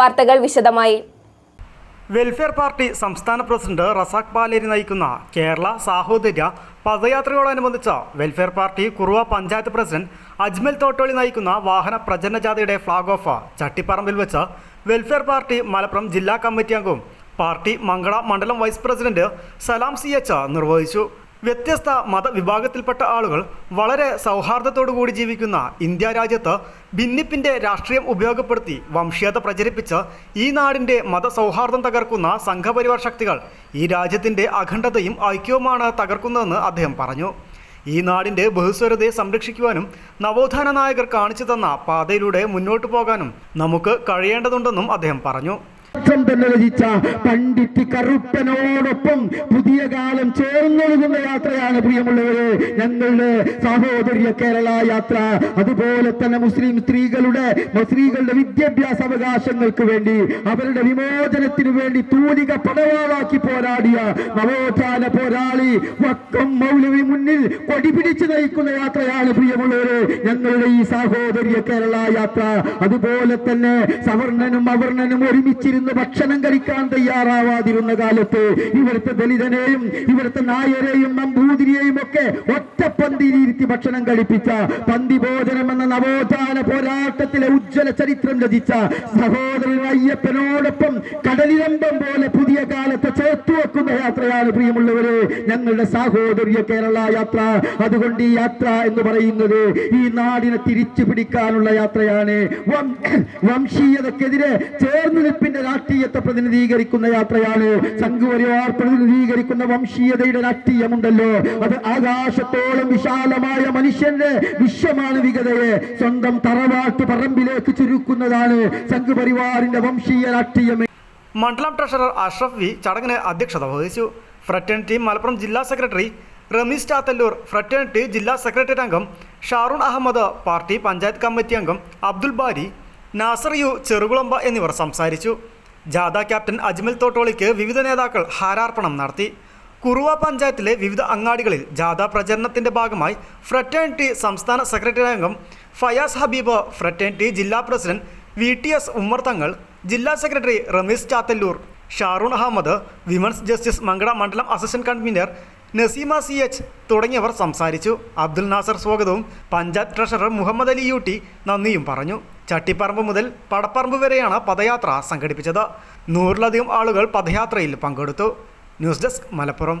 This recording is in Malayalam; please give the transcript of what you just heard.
വാർത്തകൾ വിശദമായി. വെൽഫെയർ പാർട്ടി സംസ്ഥാന പ്രസിഡന്റ് റസാഖ് പാലേരി നയിക്കുന്ന കേരള സാഹോദര്യ പദയാത്രയോടനുബന്ധിച്ച് Welfare Party Kuruva panchayat president Ajmal Thottoli നയിക്കുന്ന വാഹന പ്രചരണ ജാഥയുടെ ഫ്ളാഗ് ഓഫ് ചട്ടിപ്പറമ്പിൽ വെച്ച് വെൽഫെയർ പാർട്ടി മലപ്പുറം ജില്ലാ കമ്മിറ്റി അംഗവും പാർട്ടി മംഗള മണ്ഡലം vice president Salam C H നിർവഹിച്ചു. വ്യത്യസ്ത മതവിഭാഗത്തിൽപ്പെട്ട ആളുകൾ വളരെ സൗഹാർദ്ദത്തോടു കൂടി ജീവിക്കുന്ന ഇന്ത്യ രാജ്യത്ത് ഭിന്നിപ്പിന്റെ രാഷ്ട്രീയം ഉപയോഗപ്പെടുത്തി വംശീയത പ്രചരിപ്പിച്ച് ഈ നാടിന്റെ മതസൗഹാർദ്ദം തകർക്കുന്ന സംഘപരിവാർ ശക്തികൾ ഈ രാജ്യത്തിന്റെ അഖണ്ഡതയും ഐക്യവുമാണ് തകർക്കുന്നതെന്ന് അദ്ദേഹം പറഞ്ഞു. ഈ നാടിന്റെ ബഹുസ്വരതയെ സംരക്ഷിക്കുവാനും നവോത്ഥാന നായകർ കാണിച്ചു തന്ന പാതയിലൂടെ മുന്നോട്ടു പോകാനും നമുക്ക് കഴിയേണ്ടതുണ്ടെന്നും അദ്ദേഹം പറഞ്ഞു. അർത്ഥം തന്നെ രചിച്ച പണ്ഡിറ്റ് കറുപ്പനോടൊപ്പം പുതിയ കാലം ചേർന്നൊഴുകുന്ന യാത്രയാണ് പ്രിയമുള്ളവരെ. ഞങ്ങളുടെ സഹോദര്യ കേരള യാത്ര അതുപോലെ തന്നെ മുസ്ലിം സ്ത്രീകളുടെ സ്ത്രീകളുടെ വിദ്യാഭ്യാസ അവകാശങ്ങൾക്ക് വേണ്ടി അവരുടെ വിമോചനത്തിന് വേണ്ടി തൂലിക പടവാളാക്കി പോരാടിയ നവോത്ഥാന പോരാളി വക്കം മൗലവി മുന്നിൽ കൊടി പിടിച്ച് നയിക്കുന്ന യാത്രയാണ് പ്രിയമുള്ളവരെ. ഞങ്ങളുടെ ഈ സഹോദര്യ കേരള യാത്ര അതുപോലെ തന്നെ സവർണനും അവർണനും ഒരുമിച്ചിരുന്ന് ഭക്ഷണം കഴിക്കാൻ തയ്യാറാവാതിരുന്ന കാലത്ത് ഇവിടുത്തെ ദലിതനെയും ഇവിടുത്തെ നായരെയും നമ്പൂതിരിയെയും ഒക്കെ ഒറ്റപ്പന്തിയിലിരുത്തി ഭക്ഷണം കഴിപ്പിച്ച പന്തി ഭോജനം എന്ന നവോത്ഥാന പോരാട്ടത്തിലെ ഉജ്ജ്വല ചരിത്രം രചിച്ച സഹോദരൻ അയ്യപ്പനോടൊപ്പം കടലിരമ്പം പോലെ പുതിയ കാലത്തെ ചേർത്തു വെക്കുന്ന യാത്രയാണ് പ്രിയമുള്ളവര് ഞങ്ങളുടെ സാഹോദര്യ കേരള യാത്ര. അതുകൊണ്ട് ഈ യാത്ര എന്ന് പറയുന്നത് ഈ നാടിനെ തിരിച്ചു പിടിക്കാനുള്ള യാത്രയാണ്. വംശീയതക്കെതിരെ ചേർന്ന് നിൽപ്പിന്റെ രാഷ്ട്രീയത്തെ പ്രതിനിധീകരിക്കുന്ന യാത്രയാണ്. സംഘപരിവാർ പ്രതിനിധീകരിക്കുന്ന വംശീയതയുടെ രാഷ്ട്രീയമുണ്ടല്ലോ അത് ആകാശത്തോളം വിശാലമായ മനുഷ്യന്റെ വിശ്വമാനവികതയെ സ്വന്തം തറവാട്ട് പറമ്പിലേക്ക് ചുരുക്കുന്നതാണ് സംഘപരിവാറിന്റെ വംശീയ രാഷ്ട്രീയം മണ്ഡലം ട്രഷറർ അഷ്റഫ് വി ചടങ്ങിന് അധ്യക്ഷത വഹിച്ചു. ഫ്രറ്റേണിറ്റി മലപ്പുറം ജില്ലാ സെക്രട്ടറി റമീസ് ചാത്തല്ലൂർ ഫ്രറ്റേണിറ്റി ജില്ലാ സെക്രട്ടറി അംഗം ഷാറൂൺ അഹമ്മദ് പാർട്ടി പഞ്ചായത്ത് കമ്മിറ്റി അംഗം അബ്ദുൽ ബാരി നാസർ യു ചെറുകുളമ്പ എന്നിവർ സംസാരിച്ചു. ജാഥ ക്യാപ്റ്റൻ അജ്മൽ തോട്ടോളിക്ക് വിവിധ നേതാക്കൾ ഹാരാർപ്പണം നടത്തി. കുറുവ പഞ്ചായത്തിലെ വിവിധ അങ്ങാടികളിൽ ജാഥ പ്രചരണത്തിന്റെ ഭാഗമായി ഫ്രറ്റേണിറ്റി സംസ്ഥാന സെക്രട്ടറി അംഗം ഫയാസ് ഹബീബ് ഫ്രറ്റേണിറ്റി ജില്ലാ president V T S Ummer Thangal ജില്ലാ secretary Rameez Chathalloor Sharoon Ahammed women's justice Mankada മണ്ഡലം assistant convener Naseema C H തുടങ്ങിയവർ സംസാരിച്ചു. അബ്ദുൽ നാസർ സ്വാഗതവും. Panchayat treasurer Muhammad Ali U T നന്ദിയും പറഞ്ഞു. ചട്ടിപ്പറമ്പ് മുതൽ പടപ്പറമ്പ് വരെയാണ് പദയാത്ര സംഘടിപ്പിച്ചത്. നൂറിലധികം ആളുകൾ പദയാത്രയിൽ പങ്കെടുത്തു. News desk Malappuram.